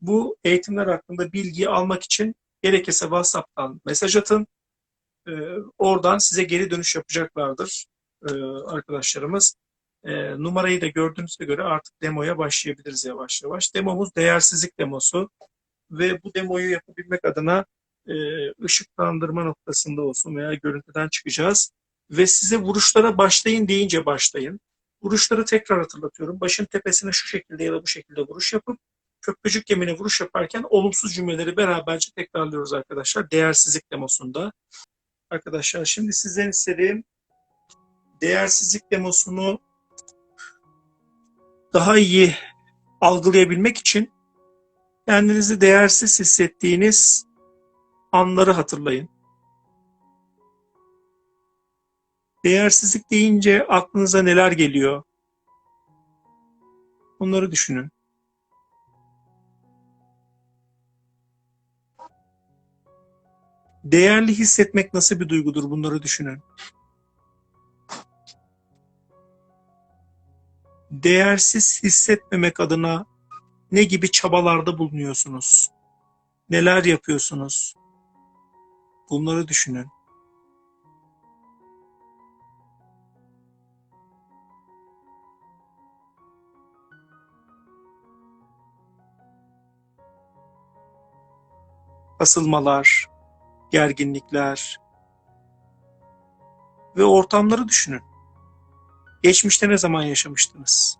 Bu eğitimler hakkında bilgiyi almak için gerekirse WhatsApp'tan mesaj atın. Ee, oradan size geri dönüş yapacaklardır e, arkadaşlarımız. E, numarayı da gördüğünüze göre artık demoya başlayabiliriz yavaş yavaş. Demomuz değersizlik demosu ve bu demoyu yapabilmek adına e, ışıklandırma noktasında olsun veya görüntüden çıkacağız. Ve size vuruşlara başlayın deyince başlayın. Vuruşları tekrar hatırlatıyorum. Başın tepesine şu şekilde ya da bu şekilde vuruş yapıp köprücük gemine vuruş yaparken olumsuz cümleleri beraberce tekrarlıyoruz arkadaşlar. Değersizlik demosunda. Arkadaşlar şimdi sizden istediğim değersizlik demosunu daha iyi algılayabilmek için kendinizi değersiz hissettiğiniz anları hatırlayın. Değersizlik deyince aklınıza neler geliyor? Bunları düşünün. Değerli hissetmek nasıl bir duygudur? Bunları düşünün. Değersiz hissetmemek adına ne gibi çabalarda bulunuyorsunuz? Neler yapıyorsunuz? Bunları düşünün. Kasılmalar, gerginlikler ve ortamları düşünün. Geçmişte ne zaman yaşamıştınız?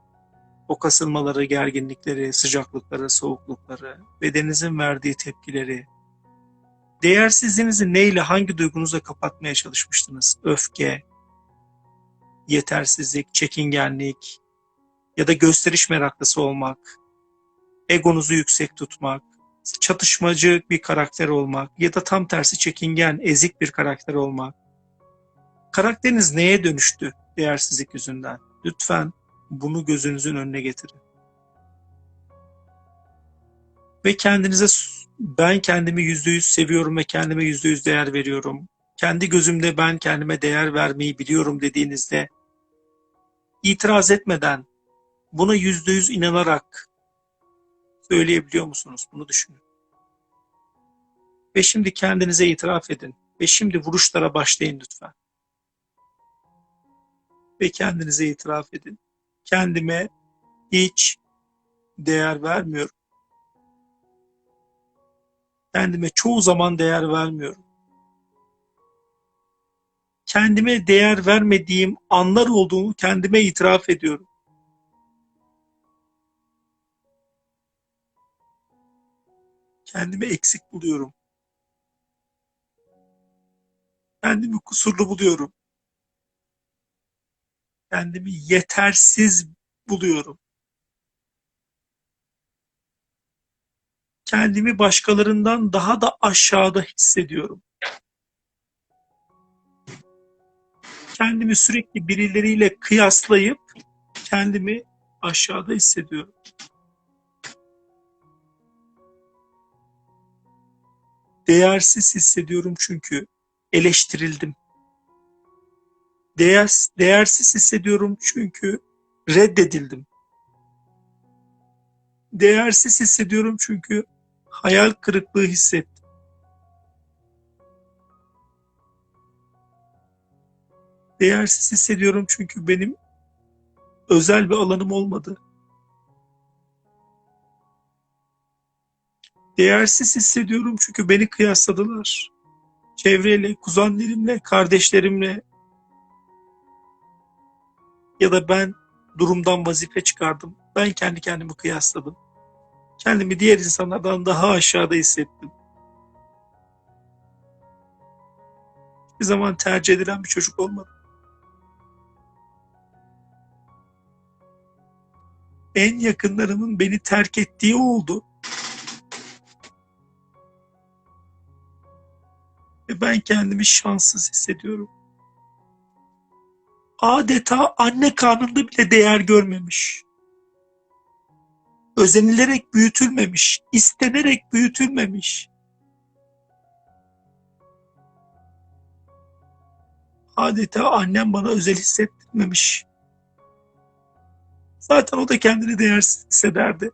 O kasılmaları, gerginlikleri, sıcaklıkları, soğuklukları, bedeninizin verdiği tepkileri, değersizliğinizi neyle, hangi duygunuzla kapatmaya çalışmıştınız? Öfke, yetersizlik, çekingenlik ya da gösteriş meraklısı olmak, egonuzu yüksek tutmak, çatışmacı bir karakter olmak ya da tam tersi çekingen, ezik bir karakter olmak. Karakteriniz neye dönüştü değersizlik yüzünden? Lütfen bunu gözünüzün önüne getirin. Ve kendinize ben kendimi yüzde yüz seviyorum ve kendime yüzde yüz değer veriyorum. Kendi gözümde ben kendime değer vermeyi biliyorum dediğinizde itiraz etmeden buna yüzde yüz inanarak söyleyebiliyor musunuz? Bunu düşünün. Ve şimdi kendinize itiraf edin. Ve şimdi vuruşlara başlayın lütfen. Ve kendinize itiraf edin. Kendime hiç değer vermiyorum. Kendime çoğu zaman değer vermiyorum. Kendime değer vermediğim anlar olduğunu kendime itiraf ediyorum. Kendimi eksik buluyorum. Kendimi kusurlu buluyorum. Kendimi yetersiz buluyorum. Kendimi başkalarından daha da aşağıda hissediyorum. Kendimi sürekli birileriyle kıyaslayıp kendimi aşağıda hissediyorum. Değersiz hissediyorum çünkü eleştirildim. Değer, değersiz hissediyorum çünkü reddedildim. Değersiz hissediyorum çünkü hayal kırıklığı hissettim. Değersiz hissediyorum çünkü benim özel bir alanım olmadı. Değersiz hissediyorum çünkü beni kıyasladılar. Çevreyle, kuzenlerimle, kardeşlerimle ya da ben durumdan vazife çıkardım. Ben kendi kendimi kıyasladım. Kendimi diğer insanlardan daha aşağıda hissettim. Bir zaman tercih edilen bir çocuk olmadım. En yakınlarımın beni terk ettiği oldu. Ve ben kendimi şanssız hissediyorum. Adeta anne karnında bile değer görmemiş. Özenilerek büyütülmemiş, istenerek büyütülmemiş. Adeta annem bana özel hissettirmemiş. Zaten o da kendini değersiz hissederdi.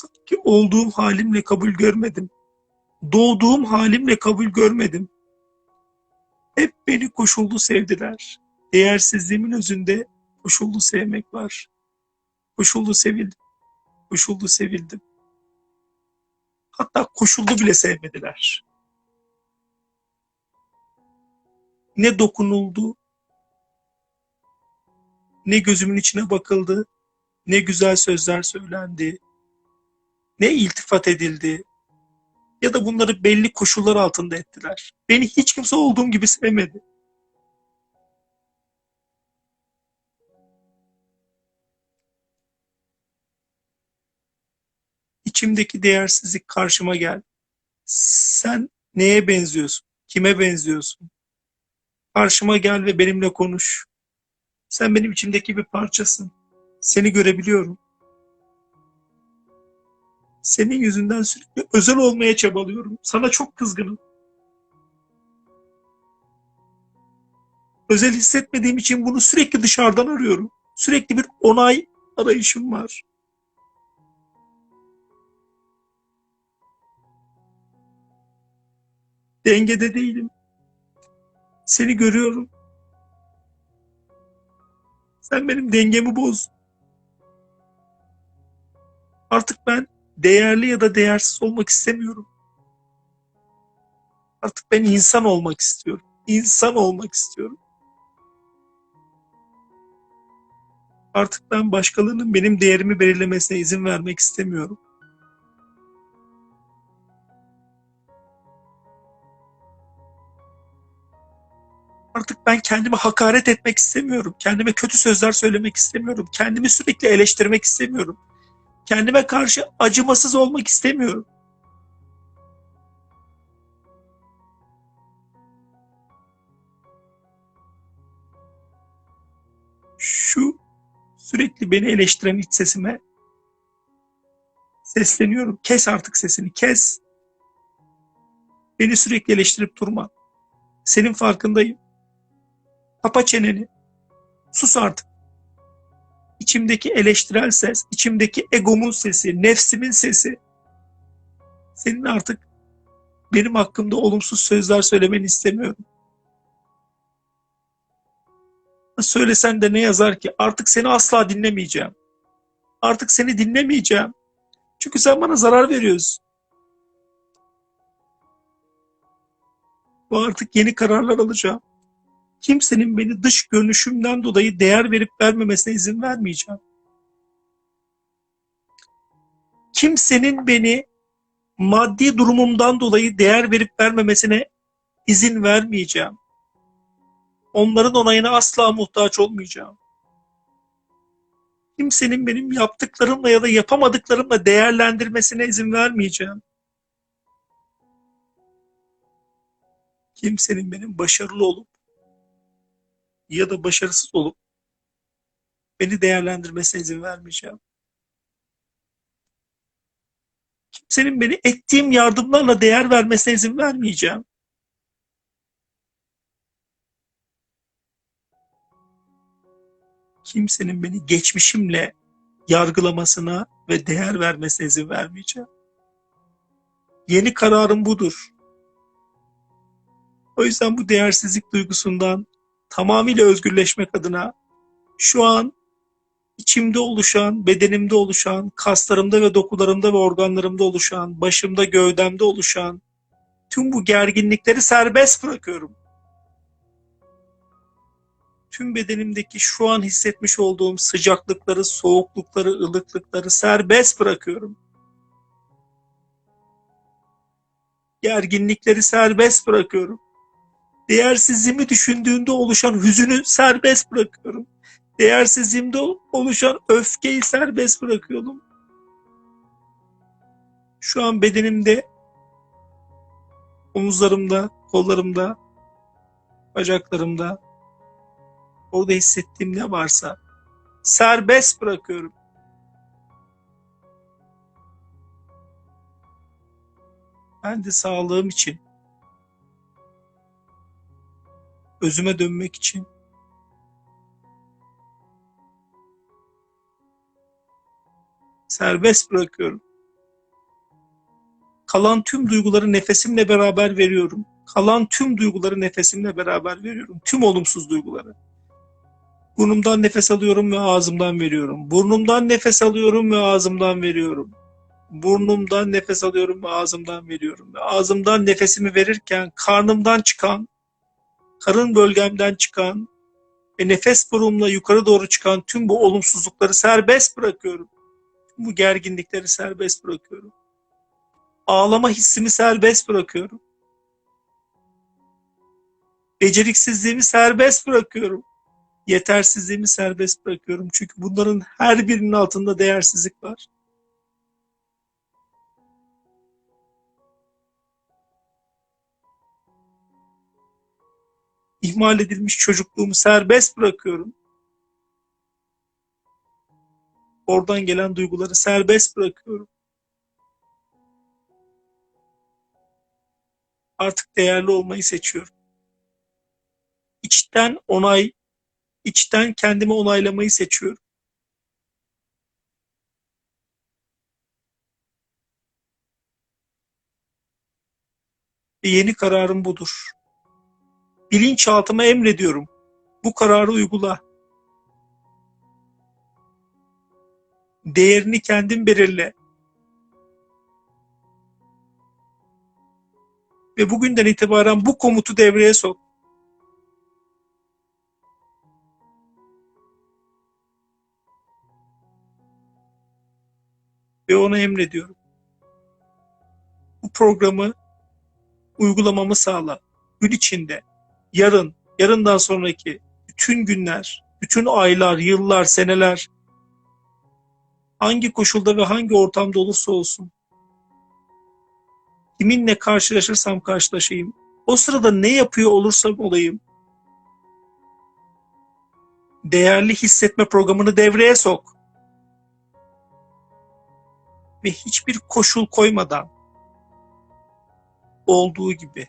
Sanki olduğum halimle kabul görmedim. Doğduğum halimle kabul görmedim. Hep beni koşullu sevdiler. Değersizliğimin özünde koşullu sevmek var. Koşullu sevildim. Koşullu sevildim. Hatta koşullu bile sevmediler. Ne dokunuldu, ne gözümün içine bakıldı, ne güzel sözler söylendi, ne iltifat edildi ya da bunları belli koşullar altında ettiler. Beni hiç kimse olduğum gibi sevmedi. İçimdeki değersizlik karşıma gel. Sen neye benziyorsun? Kime benziyorsun? Karşıma gel ve benimle konuş. Sen benim içimdeki bir parçasın. Seni görebiliyorum. Senin yüzünden sürekli özel olmaya çabalıyorum. Sana çok kızgınım. Özel hissetmediğim için bunu sürekli dışarıdan arıyorum. Sürekli bir onay arayışım var. Dengede değilim. Seni görüyorum. Sen benim dengemi boz. Artık ben değerli ya da değersiz olmak istemiyorum. Artık ben insan olmak istiyorum. İnsan olmak istiyorum. Artık ben başkalarının benim değerimi belirlemesine izin vermek istemiyorum. Artık ben kendime hakaret etmek istemiyorum. Kendime kötü sözler söylemek istemiyorum. Kendimi sürekli eleştirmek istemiyorum. Kendime karşı acımasız olmak istemiyorum. Şu sürekli beni eleştiren iç sesime sesleniyorum. Kes artık sesini, kes. Beni sürekli eleştirip durma. Senin farkındayım. Kapa çeneni. Sus artık. İçimdeki eleştirel ses, içimdeki egomun sesi, nefsimin sesi. Senin artık benim hakkımda olumsuz sözler söylemeni istemiyorum. Söylesen de ne yazar ki artık seni asla dinlemeyeceğim. Artık seni dinlemeyeceğim. Çünkü sen bana zarar veriyorsun. Bu artık yeni kararlar alacağım. Kimsenin beni dış görünüşümden dolayı değer verip vermemesine izin vermeyeceğim. Kimsenin beni maddi durumumdan dolayı değer verip vermemesine izin vermeyeceğim. Onların onayına asla muhtaç olmayacağım. Kimsenin benim yaptıklarımla ya da yapamadıklarımla değerlendirmesine izin vermeyeceğim. Kimsenin benim başarılı olup ya da başarısız olup beni değerlendirmesine izin vermeyeceğim. Kimsenin beni ettiğim yardımlarla değer vermesine izin vermeyeceğim. Kimsenin beni geçmişimle yargılamasına ve değer vermesine izin vermeyeceğim. Yeni kararım budur. O yüzden bu değersizlik duygusundan tamamıyla özgürleşmek adına şu an içimde oluşan, bedenimde oluşan, kaslarımda ve dokularımda ve organlarımda oluşan, başımda, gövdemde oluşan tüm bu gerginlikleri serbest bırakıyorum. Tüm bedenimdeki şu an hissetmiş olduğum sıcaklıkları, soğuklukları, ılıklıkları serbest bırakıyorum. Gerginlikleri serbest bırakıyorum. Değersizliğimi düşündüğünde oluşan hüzünü serbest bırakıyorum. Değersizliğimde oluşan öfkeyi serbest bırakıyorum. Şu an bedenimde, omuzlarımda, kollarımda, bacaklarımda, orada hissettiğim ne varsa serbest bırakıyorum. Ben de sağlığım için özüme dönmek için serbest bırakıyorum. Kalan tüm duyguları nefesimle beraber veriyorum. Kalan tüm duyguları nefesimle beraber veriyorum. Tüm olumsuz duyguları. Burnumdan nefes alıyorum ve ağzımdan veriyorum. Burnumdan nefes alıyorum ve ağzımdan veriyorum. Burnumdan nefes alıyorum ve ağzımdan veriyorum. Ve ağzımdan nefesimi verirken karnımdan çıkan, karın bölgemden çıkan ve nefes burumla yukarı doğru çıkan tüm bu olumsuzlukları serbest bırakıyorum. Tüm bu gerginlikleri serbest bırakıyorum. Ağlama hissimi serbest bırakıyorum. Beceriksizliğimi serbest bırakıyorum. Yetersizliğimi serbest bırakıyorum. Çünkü bunların her birinin altında değersizlik var. İhmal edilmiş çocukluğumu serbest bırakıyorum. Oradan gelen duyguları serbest bırakıyorum. Artık değerli olmayı seçiyorum. İçten onay, içten kendimi onaylamayı seçiyorum. Ve yeni kararım budur. Bilinçaltıma emrediyorum. Bu kararı uygula. Değerini kendin belirle. Ve bugünden itibaren bu komutu devreye sok. Ve ona emrediyorum. Bu programı uygulamamı sağla. Gün içinde, yarın, yarından sonraki bütün günler, bütün aylar, yıllar, seneler hangi koşulda ve hangi ortamda olursa olsun kiminle karşılaşırsam karşılaşayım o sırada ne yapıyor olursam olayım değerli hissetme programını devreye sok. Ve hiçbir koşul koymadan olduğu gibi